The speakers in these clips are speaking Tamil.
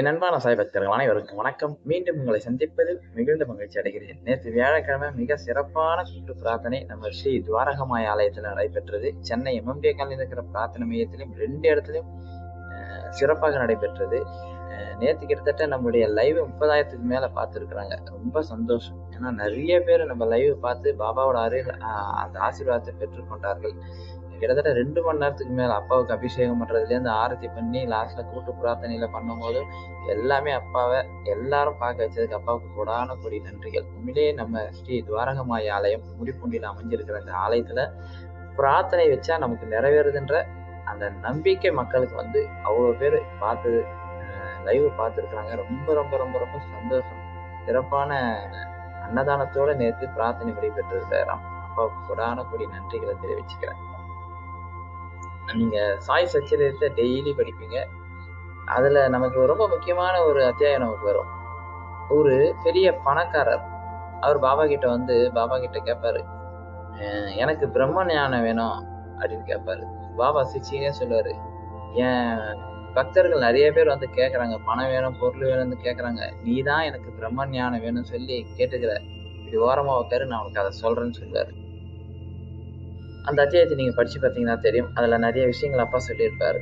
என் அன்பான சாய் பக்தர்கள் அனைவருக்கும் வணக்கம். மீண்டும் உங்களை சந்திப்பதில் மிகுந்த மகிழ்ச்சி அடைகிறேன். நேற்று வியாழக்கிழமை மிக சிறப்பான சுற்று பிரார்த்தனை நம்ம ஸ்ரீ துவாரகமாய ஆலயத்தில் நடைபெற்றது. சென்னை எம்எம்டிஏ காலனியில் இருக்கிற பிரார்த்தனை மையத்திலும் ரெண்டு இடத்துலையும் சிறப்பாக நடைபெற்றது. நேற்று கிட்டத்தட்ட நம்முடைய லைவ் முப்பதாயிரத்துக்கு மேலே பார்த்துருக்குறாங்க. ரொம்ப சந்தோஷம். ஏன்னா நிறைய பேர் நம்ம லைவ் பார்த்து பாபாவோட அருள் அந்த ஆசீர்வாதத்தை பெற்றுக்கொண்டார்கள். கிட்டத்தட்ட ரெண்டு மணி நேரத்துக்கு மேலே அப்பாவுக்கு அபிஷேகம் பண்ணுறதுலேருந்து ஆரத்தி பண்ணி லாஸ்ட்டில் கூட்டு பிரார்த்தனையில் பண்ணும்போது எல்லாமே அப்பாவை எல்லாரும் பார்க்க வச்சதுக்கு அப்பாவுக்கு கூடான கொடி நன்றிகள். உண்மையிலேயே நம்ம ஸ்ரீ துவாரகமாய ஆலயம் முடிப்புண்டியில் அமைஞ்சிருக்கிற அந்த ஆலயத்தில் பிரார்த்தனை வச்சா நமக்கு நிறைவேறுதுன்ற அந்த நம்பிக்கை மக்களுக்கு வந்து அவ்வளோ பேர் பார்த்து லைவ் பார்த்துருக்குறாங்க. ரொம்ப ரொம்ப ரொம்ப ரொம்ப சந்தோஷம். சிறப்பான அன்னதானத்தோட நேற்று பிரார்த்தனை நடைபெற்றிருக்கிறாராம் அப்பாவுக்கு கொடான கூடிய நன்றிகளை தெரிவிச்சுக்கிறேன். நீங்கள் சாய் சச்சரித்தை டெய்லி படிப்பீங்க. அதில் நமக்கு ரொம்ப முக்கியமான ஒரு அத்தியாயம் நமக்கு வரும். ஒரு பெரிய பணக்காரர் அவர் பாபா கிட்ட வந்து பாபா கிட்ட கேட்பாரு எனக்கு பிரம்ம ஞானம் வேணும் அப்படின்னு கேட்பாரு பாபா சிச்சினே சொல்லுவாரு என் பக்தர்கள் நிறைய பேர் வந்து கேட்குறாங்க பணம் வேணும் பொருள் வேணும்னு கேட்குறாங்க நீ தான் எனக்கு பிரம்ம ஞானம் வேணும்னு சொல்லி கேட்டுக்கிற இப்படி ஓரமாக உட்காரு நான் உனக்கு அதை சொல்கிறேன்னு சொல்லுவார். அந்த அத்தியாயத்தை நீங்க படிச்சு பார்த்தீங்கன்னா தெரியும். அதுல நிறைய விஷயங்கள் அப்பா சொல்லியிருப்பார்.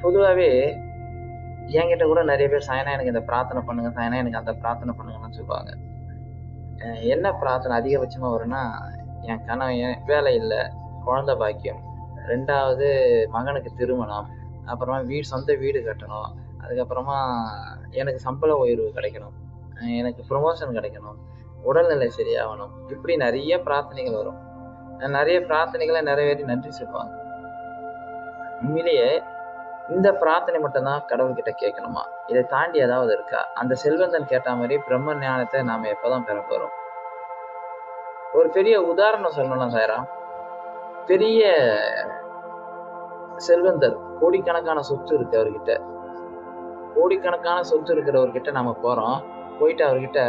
பொதுவாகவே என்கிட்ட கூட நிறைய பேர் சாயனா எனக்கு இந்த பிரார்த்தனை பண்ணுங்க. சாயனா எனக்கு அந்த பிரார்த்தனை பண்ணுங்கன்னு சொல்லுவாங்க. அஹ் என்ன பிரார்த்தனை அதிகபட்சமா வரும்னா என் கணவன் வேலை இல்லை. குழந்தை பாக்கியம். ரெண்டாவது மகனுக்கு திருமணம். அப்புறமா வீடு சொந்த வீடு கட்டணும். அதுக்கப்புறமா எனக்கு சம்பள உயர்வு கிடைக்கணும். அஹ் எனக்கு ப்ரொமோஷன் கிடைக்கணும். உடல்நிலை சரியாகணும். இப்படி நிறைய பிரார்த்தனைகள் வரும். நிறைய பிரார்த்தனைகளை நிறைவேறி நன்றி சொல்லுவாங்க. உண்மையிலேயே இந்த பிரார்த்தனை மட்டும்தான் கடவுள்கிட்ட கேட்கணுமா? இதை தாண்டி ஏதாவது இருக்கா? அந்த செல்வந்தன் கேட்ட மாதிரி பிரம்ம ஞானத்தை நாம எப்பதான் பெற போறோம்? ஒரு பெரிய உதாரணம் சொல்லணும் சாயரா பெரிய செல்வந்தர் கோடிக்கணக்கான சொத்து இருக்கு அவர்கிட்ட. கோடிக்கணக்கான சொத்து இருக்கிறவர்கிட்ட நாம போறோம். போயிட்டு அவர்கிட்ட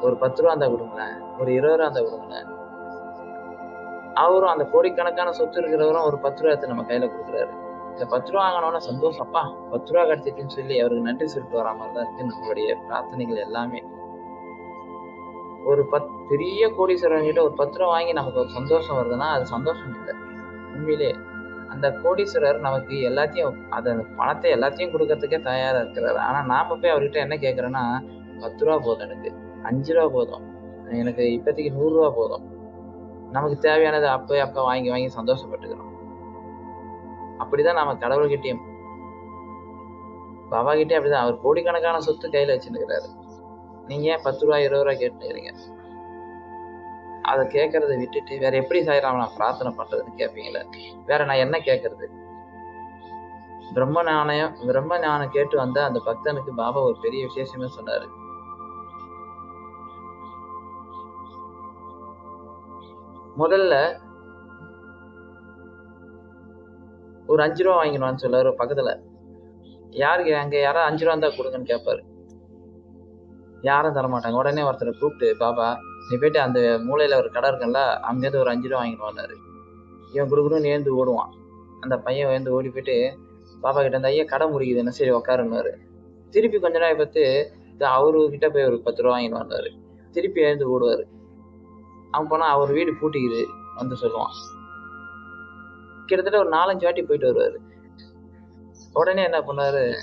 ஒரு பத்து ரூபா இருந்தா கொடுங்களேன். ஒரு இருபது ரூபா இருந்தா கொடுங்களேன். அவரும் அந்த கோடிக்கணக்கான சொத்து இருக்கிறவரும் ஒரு பத்து ரூபா எடுத்து நம்ம கையில கொடுக்குறாரு. இந்த பத்து ரூபா வாங்கினோன்னா சந்தோஷம் அப்பா பத்து ரூபா கிடைச்சிட்டுன்னு சொல்லி அவருக்கு நன்றி சொல்லிட்டு வரா மாதிரி தான் இருக்கு நம்மளுடைய பிரார்த்தனைகள் எல்லாமே. ஒரு பத் பெரிய கோடீஸ்வரன் கிட்ட ஒரு பத்து ரூபா வாங்கி நமக்கு ஒரு சந்தோஷம் வருதுன்னா அது சந்தோஷம் இல்லை. உண்மையிலே அந்த கோடீஸ்வரர் நமக்கு எல்லாத்தையும் அதை பணத்தை எல்லாத்தையும் கொடுக்கறதுக்கே தயாரா இருக்கிறாரு. ஆனா நாம போய் அவர்கிட்ட என்ன கேட்கறேன்னா பத்து ரூபா போதும் எனக்கு. அஞ்சு ரூபா போதும். எனக்கு இப்போதைக்கு நூறு ரூபா போதும். நமக்கு தேவையானதை அப்போ அப்போ வாங்கி வாங்கி சந்தோஷப்பட்டுக்கிறோம். அப்படிதான் நாம கடவுள்கிட்டயும் பாபா கிட்டே அப்படிதான். அவர் கோடிக்கணக்கான சொத்து கையில வச்சுருக்கிறாரு நீங்க ஏன் பத்து ரூபா இருபது ரூபா கேட்டுக்கிறீங்க அதை கேட்கறத விட்டுட்டு வேற எப்படி சாயிராம நான் பிரார்த்தனை பண்றதுன்னு கேட்பீங்களே? வேற நான் என்ன கேட்கறது? பிரம்ம ஞானம் பிரம்ம ஞானம் கேட்டு வந்த அந்த பக்தனுக்கு பாபா ஒரு பெரிய விசேஷமே சொன்னாரு. முதல்ல ஒரு அஞ்சு ரூபா வாங்கிடுவான்னு சொல்லுவாரு பக்கத்துல. யாருக்கு அங்க யாரா அஞ்சு ரூபா இருந்தால் கொடுங்கன்னு கேட்பாரு யாரும் தர மாட்டாங்க உடனே ஒருத்தரை கூப்பிட்டு பாபா நீ போயிட்டு அந்த மூலையில ஒரு கடை இருக்குல்ல அங்கேருந்து ஒரு அஞ்சு ரூபா வாங்கிட்டு வந்தாரு இவன் கொடுக்கணும்னு ஏந்து ஓடுவான். அந்த பையன் ஏந்து ஓடி போயிட்டு பாப்பா கிட்ட அந்த ஐயா கடை முடிக்குதுன்னு சரி உக்காருன்னாரு. திருப்பி கொஞ்ச நாள் பார்த்து அவரு கிட்ட போய் ஒரு பத்து ரூபா வாங்கிட்டு வந்தாரு திருப்பி எழுந்து ஓடுவாரு. அவன் போனா அவர் வீடு பூட்டிக்குது வந்து சொல்லுவான். கிட்டத்தட்ட ஒரு நாலஞ்சு வாட்டி போயிட்டு வருவாரு. உடனே என்ன பண்ணாரு?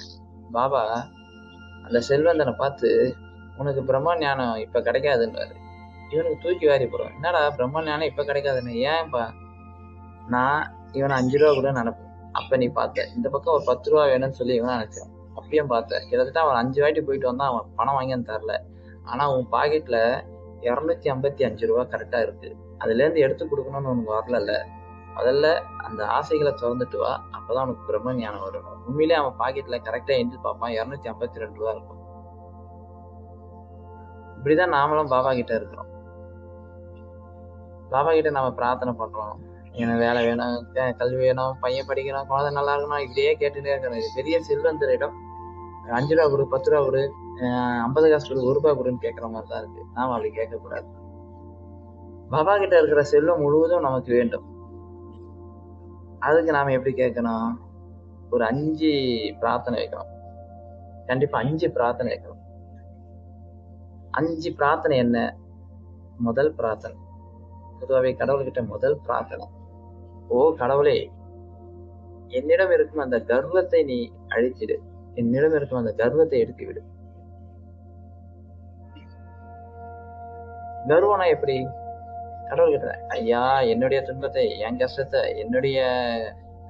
பாபா அந்த செல்வந்தனை பார்த்து உனக்கு பிரம்ம ஞானம் இப்ப கிடைக்காதுன்றாரு. இவனுக்கு தூக்கி வாரி போடுவோம் என்னடா பிரம்ம ஞானம் இப்ப கிடைக்காதுன்னு? ஏன்ப்பா நான் இவனை அஞ்சு ரூபா கூட நினைப்பேன். அப்ப நீ பார்த்த. இந்த பக்கம் ஒரு பத்து ரூபா வேணும்னு சொல்லி இவன் நினைச்சான். அப்பயும் பார்த்தேன் கிட்டத்தட்ட அவன் அஞ்சு வாட்டி போயிட்டு வந்தான். அவன் பணம் வாங்கி தரல. ஆனா உன் பாக்கெட்ல இரநூத்தி ஐம்பத்தி அஞ்சு ரூபா கரெக்டா இருக்கு. அதுல இருந்து எடுத்து கொடுக்கணும்னு உனக்கு வரல முதல்ல அந்த ஆசைகளை திறந்துட்டு வா. அப்பதான் உனக்கு பிரம்ம ஞானம் வரும். உண்மையிலே அவன் பாக்கெட்ல கரெக்டா எண்ணி பார்ப்பான். இரநூத்தி ஐம்பத்தி ரெண்டு ரூபா இருக்கும். இப்படிதான் நாமளும் பாபா கிட்ட இருக்கிறோம். பாபா கிட்ட நாம பிரார்த்தனை பண்றோம். எனக்கு வேலை வேணும் கல்வி வேணும் பையன் படிக்கணும் குழந்தை நல்லா இருக்கணும் இப்படியே கேட்டுட்டே இருக்கிறோம் இது பெரிய செல்வந்தரிடம் அஞ்சு ரூபா கொடு பத்து ரூபா கொடு. ஐம்பது காசு கொடு ஒரு ரூபாய் கொடுன்னு கேட்குற மாதிரி தான் இருக்கு. நாம அப்படி கேட்கக்கூடாது. பாபா கிட்ட இருக்கிற செல்வம் முழுவதும் நமக்கு வேண்டும். அதுக்கு நாம எப்படி கேட்கணும்? ஒரு அஞ்சு பிரார்த்தனை வைக்கணும். கண்டிப்பா அஞ்சு பிரார்த்தனை வைக்கணும். அஞ்சு பிரார்த்தனை என்ன? முதல் பிரார்த்தனை. பொதுவாகவே கடவுள்கிட்ட முதல் பிரார்த்தனை. ஓ கடவுளே என்னிடம் இருக்கும் அந்த கர்வத்தை நீ அழித்திடு என்னிடம் இருக்கும் அந்த கர்வத்தை எடுத்து விடு எப்படி? கடவுள் கிட்ட ஐயா என்னுடைய துன்பத்தை என் கஷ்டத்தை என்னுடைய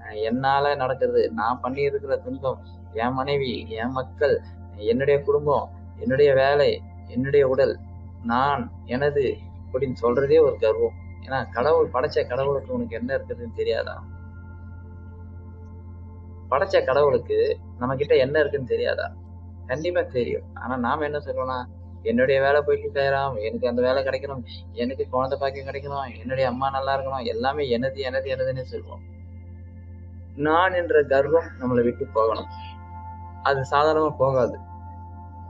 என்னால நடக்கிறது நான் பண்ணி இருக்கிற துன்பம் என் மனைவி என் மக்கள் என்னுடைய குடும்பம் என்னுடைய வேலை என்னுடைய உடல் நான் எனது அப்படின்னு சொல்றதே ஒரு கர்வம். ஏன்னா கடவுள் படைச்ச கடவுளுக்கு உனக்கு என்ன இருக்குதுன்னு தெரியாதா? படைச்ச கடவுளுக்கு நம்ம கிட்ட என்ன இருக்குன்னு தெரியாதா? கண்டிப்பா தெரியும். ஆனா நாம என்ன சொல்றோம்னா என்னுடைய வேலை போயிட்டு சேராம். எனக்கு அந்த வேலை கிடைக்கணும். எனக்கு குழந்தை பாக்கியம் கிடைக்கணும். என்னுடைய அம்மா நல்லா இருக்கணும். எல்லாமே எனது எனது எனதுன்னு சொல்லுவோம். நான் என்ற கர்வம் நம்மளை விட்டு போகணும். அது சாதாரணமா போகாது.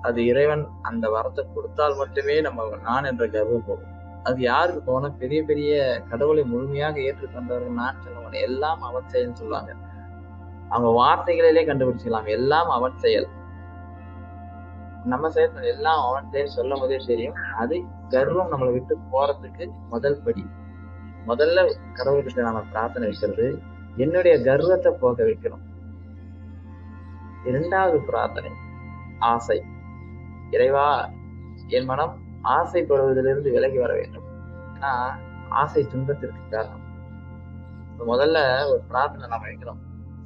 அது இறைவன் அந்த வரத்தை கொடுத்தால் மட்டுமே நம்ம நான் என்ற கர்வம் போகும். அது யாருக்கு போனா பெரிய பெரிய கடவுளை முழுமையாக ஏற்றுக்கொண்டவர்கள் நான் சொல்ல எல்லாம் அவன் செயல்னு சொல்லுவாங்க. அவங்க வார்த்தைகளிலே கண்டுபிடிச்சிக்கலாம். எல்லாம் அவன் செயல். நம்ம செயல் எல்லாம் அவன் சொல்லும் போதே தெரியும். அது கர்வம் நம்மளை விட்டு போறதுக்கு முதல் படி. முதல்ல கடவுள்கிட்ட நாம பிரார்த்தனை வைக்கிறது என்னுடைய கர்வத்தை போக வைக்கணும். இரண்டாவது பிரார்த்தனை ஆசை. இறைவா என் மனம் ஆசைப்படுவதிலிருந்து விலகி வர வேண்டும். ஏன்னா ஆசை துன்பத்திற்கு காரணம். முதல்ல ஒரு பிரார்த்தனை நம்ம வைக்கிறோம்.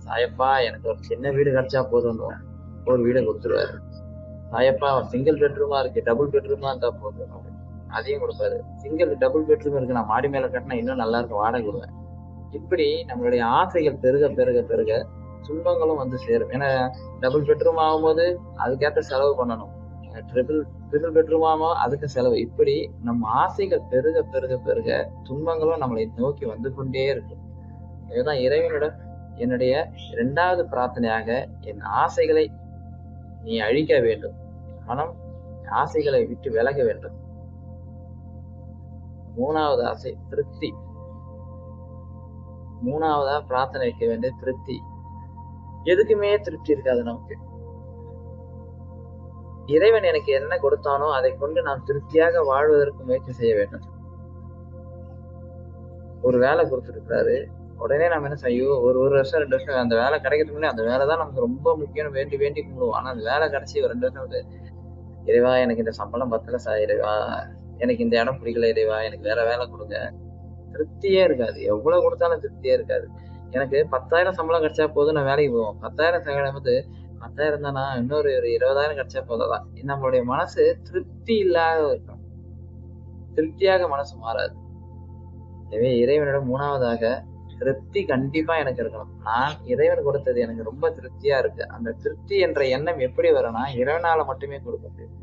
சாயப்பா எனக்கு ஒரு சின்ன வீடு கிடைச்சா போதும் ஒரு வீடை கொடுத்துருவாரு. ஐயப்பா சிங்கிள் பெட்ரூமா இருக்கு டபுள் பெட்ரூமா இருந்தா போதும். அதையும் கொடுப்பாரு. சிங்கிள் டபுள் பெட்ரூம் இருக்கு. நான் மாடி மேல கட்டினா இன்னும் நல்லா இருக்கும் வாடகை கொடுவேன். இப்படி நம்மளுடைய ஆசைகள் பெருக பெருக பெருக துன்பங்களும் வந்து சேரும். ஏன்னா டபுள் பெட்ரூம் ஆகும்போது அதுக்கேற்ற செலவு பண்ணணும். ட்ரிபிள் ட்ரிபிள் பெட்ரூம் ஆகும் அதுக்கு செலவு. இப்படி நம்ம ஆசைகள் பெருக பெருக பெருக துன்பங்களும் நம்மளை நோக்கி வந்து கொண்டே இருக்கும் இதுதான் இறைவனோட என்னுடைய இரண்டாவது பிரார்த்தனையாக என் ஆசைகளை நீ அழிக்க வேண்டும். மனம் ஆசைகளை விட்டு விலக வேண்டும். மூணாவது ஆசை திருப்தி. மூணாவதா பிரார்த்தனை வைக்க வேண்டிய திருப்தி. எதுக்குமே திருப்தி இருக்காது நமக்கு. இறைவன் எனக்கு என்ன கொடுத்தானோ அதை கொண்டு நான் திருப்தியாக வாழ்வதற்கு முயற்சி செய்ய வேண்டும். ஒரு வேலை கொடுத்துருக்கிறாரு. உடனே நம்ம என்ன செய்யும் ஒரு ஒரு வருஷம் ரெண்டு வருஷம் அந்த வேலை கிடைக்கிறதுக்கு முன்னாடி அந்த வேலை தான் நமக்கு ரொம்ப முக்கியம் வேண்டி வேண்டி கும்பிடுவோம். ஆனா அந்த வேலை கிடைச்சி ஒரு ரெண்டு வருஷம் இறைவா எனக்கு இந்த சம்பளம் பத்தல சார் இறைவா. எனக்கு இந்த இடம் பிடிக்கல இறைவா. எனக்கு வேற வேலை கொடுங்க. திருப்தியே இருக்காது. எவ்வளவு கொடுத்தாலும் திருப்தியே இருக்காது. எனக்கு பத்தாயிரம் சம்பளம் கிடைச்சா போதும் நான் வேலைக்கு போவோம். பத்தாயிரம் சம்பளம் வந்து பத்தாயிரம் தானா? இன்னொரு ஒரு இருபதாயிரம் கிடைச்சா போதாதான் நம்மளுடைய மனசு திருப்தி இல்லாத இருக்கும் திருப்தியாக மனசு மாறாது. எனவே இறைவனிடம் மூணாவதாக திருப்தி கண்டிப்பா எனக்கு இருக்கணும். நான் இறைவன் கொடுத்தது எனக்கு ரொம்ப திருப்தியா இருக்கு. அந்த திருப்தி என்ற எண்ணம் எப்படி வரும்னா இறைவனால மட்டுமே கொடுக்க முடியும்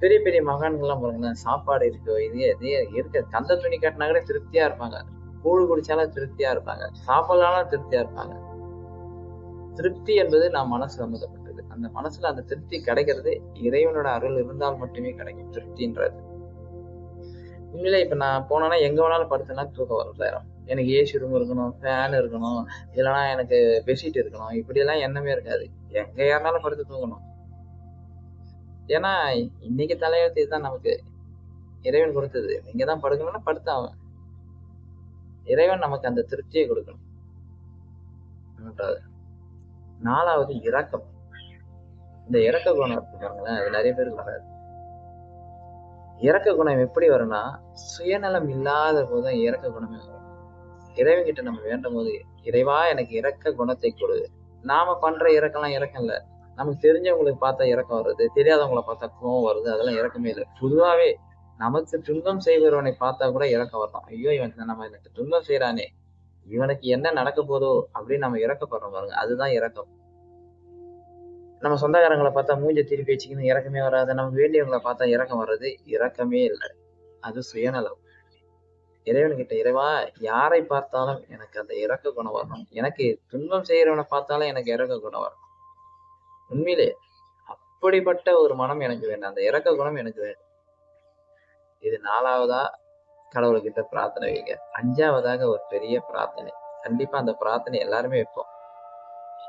பெரிய பெரிய மகான்கள்லாம் பாருங்களேன் சாப்பாடு இருக்கு இது இது இருக்க. கந்த துணி கட்டினா கூட திருப்தியா இருப்பாங்க. கூழ் குடிச்சாலும் திருப்தியா இருப்பாங்க. சாப்பிடலாம் திருப்தியா இருப்பாங்க. திருப்தி என்பது நான் மனசு சம்மந்தப்பட்டது அந்த மனசுல அந்த திருப்தி கிடைக்கிறது இறைவனோட அருள் இருந்தால் மட்டுமே கிடைக்கும். திருப்தின்றது. உண்மையிலே இப்போ நான் போனேன்னா எங்க வேணாலும் படுத்தேன்னா தூக்கம் வரும் வரதாயிரம் எனக்கு ஏசி ரூம் இருக்கணும் ஃபேன் இருக்கணும் இல்லைன்னா எனக்கு பெட்ஷீட் இருக்கணும். இப்படியெல்லாம் எண்ணமே இருக்காது. எங்க யாருனாலும் படுத்து தூங்கணும். ஏன்னா இன்னைக்கு தலையெழுத்து இதுதான் நமக்கு. இறைவன் கொடுத்தது. இங்கதான் படுக்கணும்னா படுத்தாவன் இறைவன் நமக்கு அந்த திருப்தியை கொடுக்கணும். நாலாவது இரக்கம். இந்த இறக்க குணம் இருக்கு பாருங்களேன் அது நிறைய பேருக்கு வராது. இறக்க குணம் எப்படி வரும்னா சுயநலம் இல்லாத போதுதான் இறக்க குணமே வரும். இறைவன்கிட்ட நம்ம வேண்டும் போது இறைவா எனக்கு இறக்க குணத்தை கொடு. நாம பண்ற இறக்கம்லாம் இறக்கம் இல்லை. நமக்கு தெரிஞ்சவங்களுக்கு பார்த்தா இறக்கம் வருது தெரியாதவங்கள பார்த்தா கோவம் வருது அதெல்லாம் இறக்கமே இல்லை. பொதுவாகவே நமக்கு துன்பம் செய்பவனை பார்த்தா கூட இறக்கம் வரலாம் ஐயோ இவன் நம்ம எனக்கு துன்பம் செய்யறானே இவனுக்கு என்ன நடக்க போதோ அப்படின்னு நம்ம இறக்கப்படுறோம் பாருங்க. அதுதான் இறக்கம். நம்ம சொந்தக்காரங்களை பார்த்தா மூஞ்ச திருப்பி வச்சுக்கணும் இறக்கமே வராது. நமக்கு வேண்டியவங்களை பார்த்தா இறக்கம் வர்றது இறக்கமே இல்லை. அது சுயநலம். இறைவன்கிட்ட இறைவா யாரை பார்த்தாலும் எனக்கு அந்த இறக்க குணம் வரணும். எனக்கு துன்பம் செய்யறவனை பார்த்தாலும் எனக்கு இறக்க குணம் வரணும். உண்மையிலே அப்படிப்பட்ட ஒரு மனம் எனக்கு வேண்டாம் அந்த இறக்க குணம் எனக்கு வேண்டும் இது நாலாவதா கடவுள்கிட்ட பிரார்த்தனை வைங்க. அஞ்சாவதாக ஒரு பெரிய பிரார்த்தனை. கண்டிப்பா அந்த பிரார்த்தனை எல்லாருமே வைப்போம்.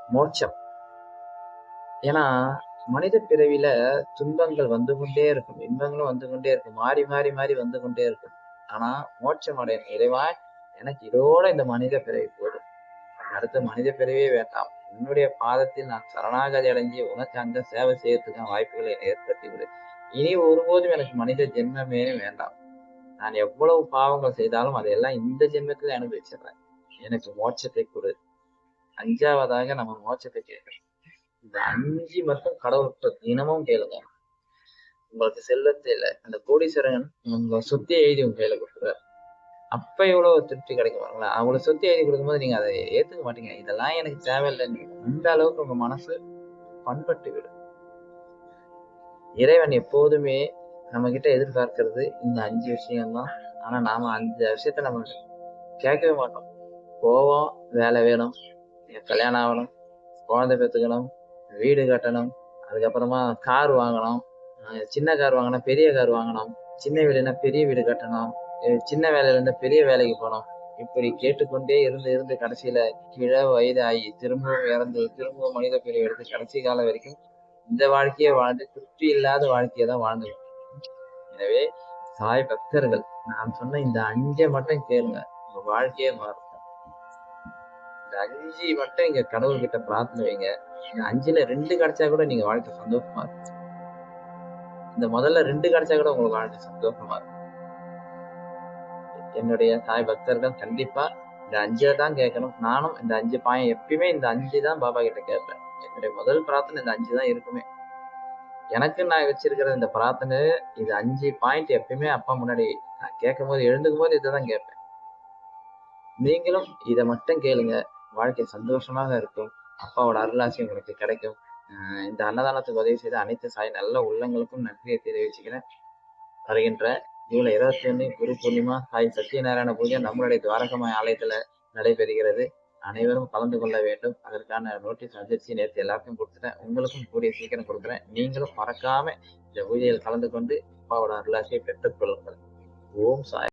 மோட்சம். ஏன்னா மனித பிறவியில துன்பங்கள் வந்து கொண்டே இருக்கும். இன்பங்களும் வந்து கொண்டே இருக்கும். மாறி மாறி மாறி வந்து கொண்டே இருக்கும். ஆனா மோட்சம் அடையணும் இறைவா எனக்கு இதோட இந்த மனித பிறவி போதும். அடுத்த மனித பிறவியே வேண்டாம். உன்னுடைய பாதத்தில் நான் சரணாகதி அடைஞ்சு உனக்கு அங்க சேவை செய்யறதுக்கான வாய்ப்புகளை ஏற்படுத்தி விடு இனி ஒருபோதும் எனக்கு மனித ஜென்மமே வேண்டாம். நான் எவ்வளவு பாவங்கள் செய்தாலும் அதையெல்லாம் இந்த ஜென்மத்துல அனுபவிச்சிடுறேன். எனக்கு மோட்சத்தை கொடு. அஞ்சாவதாக நம்ம மோட்சத்தை கேட்கணும். இந்த அஞ்சு மட்டும் கடவுள்கிட்ட தினமும் கேளுங்க உங்களுக்கு செல்ல இல்லை. அந்த கோடீஸ்வரன் உங்களை சுத்தி எழுதி உங்க கையில கொடுக்குறாரு. அப்ப எவ்வளவு திருப்தி கிடைக்கும் பாருங்களேன். அவங்கள சுத்தி எழுதி கொடுக்கும்போது நீங்க அதை ஏத்துக்க மாட்டீங்க. இதெல்லாம் எனக்கு தேவையில்லைன்னு இந்த அளவுக்கு உங்க மனசு பண்பட்டு விடும். இறைவன் எப்போதுமே நம்ம கிட்ட எதிர்பார்க்கறது இந்த அஞ்சு விஷயம்தான். ஆனா நாம அந்த விஷயத்த நம்ம கேட்கவே மாட்டோம். போவோம் வேலை வேணும். கல்யாணம் ஆகணும். குழந்தை பெற்றுக்கணும். வீடு கட்டணும். அதுக்கப்புறமா கார் வாங்கணும். சின்ன கார் வாங்கினா பெரிய கார் வாங்கணும். சின்ன வீடுனா பெரிய வீடு கட்டணும். சின்ன வேலையிலேருந்து பெரிய வேலைக்கு போகணும். இப்படி கேட்டுக்கொண்டே இருந்து இருந்து கடைசியில கிழ வயது ஆகி திரும்பவும் இறந்து திரும்பவும் மனித பிரிவு எடுத்து கடைசி காலம் வரைக்கும் இந்த வாழ்க்கையை வாழ்ந்து திருப்தி இல்லாத வாழ்க்கையை தான் வாழ்ந்து எனவே சாய் பக்தர்கள் நான் சொன்ன இந்த அஞ்சை மட்டும் கேளுங்க. உங்க வாழ்க்கையே மாறும். இந்த அஞ்சு மட்டும் இங்க கடவுள் கிட்ட பிரார்த்தனை வைங்க. இந்த அஞ்சுல ரெண்டு கிடைச்சா கூட நீங்க வாழ்க்கை சந்தோஷமா இருக்கும் இந்த முதல்ல ரெண்டு கிடைச்சா கூட உங்களுக்கு வாழ்க்கை சந்தோஷமா இருக்கும் என்னுடைய தாய் பக்தர்கள் கண்டிப்பா இந்த அஞ்சை தான் கேட்கணும். நானும் இந்த அஞ்சு பாயம் எப்பயுமே இந்த அஞ்சு தான் பாபா கிட்ட கேட்பேன். என்னுடைய முதல் பிரார்த்தனை இந்த அஞ்சு தான் இருக்குமே. எனக்கு நான் வச்சிருக்கிற இந்த பிரார்த்தனை இது அஞ்சு பாயிண்ட் எப்பயுமே அப்பா முன்னாடி நான் கேட்கும் போது எழுந்துக்கும் போது இதை தான் கேட்பேன். நீங்களும் இதை மட்டும் கேளுங்க. வாழ்க்கை சந்தோஷமாக இருக்கும். அப்பாவோட அருளாசி உங்களுக்கு கிடைக்கும். இந்த அன்னதானத்துக்கு உதவி செய்த அனைத்து சாய் நல்ல உள்ளங்களுக்கும் நன்றியை தெரிவிச்சுக்கிறேன். வருகின்ற ஜூலை இருபத்தி ஒன்று குரு பூர்ணிமா சாய் சத்யநாராயண பூஜை நம்மளுடைய துவாரகமாய் ஆலயத்துல நடைபெறுகிறது. அனைவரும் கலந்து கொள்ள வேண்டும். அதற்கான நோட்டீஸ் வந்துருச்சு நேற்று எல்லாருக்கும் கொடுத்துட்டேன். உங்களுக்கும் கூடிய சீக்கிரம் கொடுக்குறேன். நீங்களும் மறக்காம இந்த பூஜையில் கலந்து கொண்டு அப்பாவோட அருளாசியை பெற்றுக்கொள்ளுங்கள். ஓம் சாய்.